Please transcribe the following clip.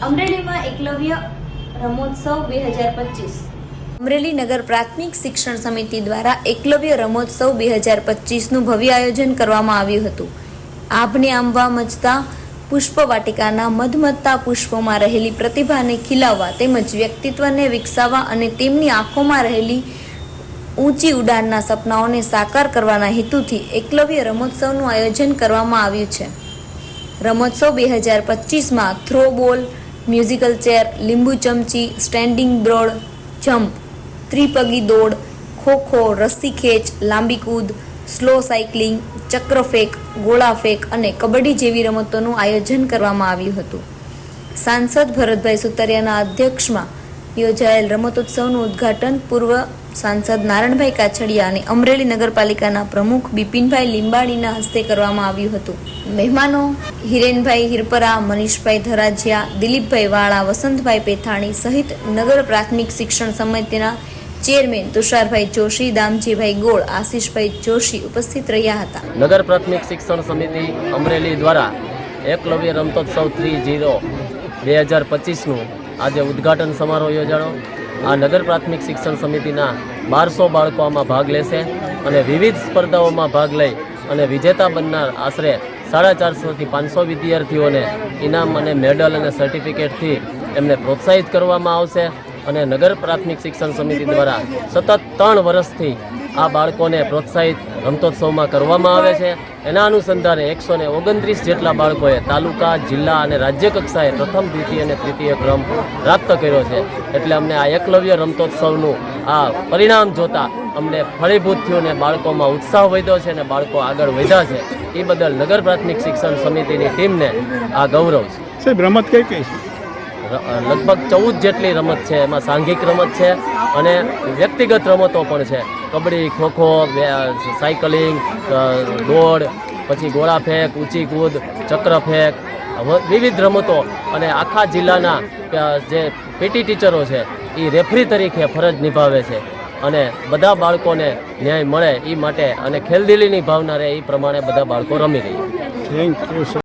અમરેલીમાં એકલવ્ય રમોત્સવ બે હજાર પચીસ. અમરેલી નગર પ્રાથમિક શિક્ષણ સમિતિ દ્વારા એકલવ્ય રમોત્સવ બે હજાર પચીસનું ભવ્ય આયોજન કરવામાં આવ્યું હતું. આભને આંબવા મચતા પુષ્પ વાટિકાના મધમત્તા પુષ્પોમાં રહેલી પ્રતિભાને ખીલાવવા તેમજ વ્યક્તિત્વને વિકસાવવા અને તેમની આંખોમાં રહેલી ઊંચી ઉડાનના સપનાઓને સાકાર કરવાના હેતુથી એકલવ્ય રમોત્સવનું આયોજન કરવામાં આવ્યું છે. રમોત્સવ બે હજાર પચીસમાં થ્રો બોલ મ્યુઝિકલ ચેર, લીંબુ ચમચી, સ્ટેન્ડિંગ બ્રોડ જમ્પ ત્રિપગી દોડ, ખોખો, રસ્સી ખેંચ, લાંબી કૂદ, સ્લો સાયકલિંગ ગોળા ફેંક અને કબડ્ડી જેવી રમતોનું આયોજન કરવામાં આવ્યું હતું. સાંસદ ભરતભાઈ સુતરિયાના અધ્યક્ષમાં યોજાયેલ રમતોત્સવનું ઉદ્ઘાટન પૂર્વ સાંસદ નારણભાઈ કાછડિયા અને અમરેલી નગરપાલિકાના પ્રમુખ બિપિનભાઈ લીંબાણીના હસ્તે કરવામાં આવ્યું હતું. મહેમાનો હિરેનભાઈ હિરપરા, મનીષભાઈ ધરાજિયા, દિલીપભાઈ વાળા, વસંતભાઈ પેથાણી સહિત નગર પ્રાથમિક શિક્ષણ સમિતિના ચેરમેન તુષારભાઈ જોશી, દામજીભાઈ ગોળ, આશીષભાઈ જોશી ઉપસ્થિત રહ્યા હતા. નગર પ્રાથમિક શિક્ષણ સમિતિ અમરેલી દ્વારા એકલવ્ય રમતોત્સવ થ્રી જીરો બે હજાર પચીસનું આજે ઉદ્ઘાટન સમારોહ યોજાણો. આ નગર પ્રાથમિક શિક્ષણ સમિતિના બારસો બાળકો આમાં ભાગ લેશે અને વિવિધ સ્પર્ધાઓમાં ભાગ લઈ અને વિજેતા બનનાર આશરે સાડા ચારસોથી પાંચસો વિદ્યાર્થીઓને ઇનામ અને મેડલ અને સર્ટિફિકેટથી એમને પ્રોત્સાહિત કરવામાં આવશે. અને નગર પ્રાથમિક શિક્ષણ સમિતિ દ્વારા સતત ત્રણ વર્ષથી આ બાળકોને પ્રોત્સાહિત રમતોત્સવમાં કરવામાં આવે છે. એના અનુસંધાને એકસો ને ઓગણત્રીસ જેટલા બાળકોએ તાલુકા, જિલ્લા અને રાજ્ય કક્ષાએ પ્રથમ, દ્વિતીય અને તૃતીય ક્રમ પ્રાપ્ત કર્યો છે. એટલે અમને આ એકલવ્ય રમતોત્સવનું આ પરિણામ જોતા અમને ફળીભૂત થયું ને બાળકોમાં ઉત્સાહ વધ્યો છે અને બાળકો આગળ વધ્યા છે. એ બદલ નગર પ્રાથમિક શિક્ષણ સમિતિની ટીમને આ ગૌરવ છે. સાહેબ, રમત કઈ કઈ છે? લગભગ ચૌદ જેટલી રમત છે, એમાં સાંઘિક રમત છે અને વ્યક્તિગત રમતો પણ છે. કબડ્ડી, ખોખો સાયકલિંગ દોડ, પછી ગોળા ફેંક ઊંચી કૂદ ચક્ર ફેંક વિવિધ રમતો અને આખા જિલ્લાના જે પીટી ટીચરો છે એ રેફરી તરીકે ફરજ નિભાવે છે અને બધા બાળકોને ન્યાય મળે એ માટે અને ખેલદિલીની ભાવના રહે એ પ્રમાણે બધા બાળકો રમી રહ્યા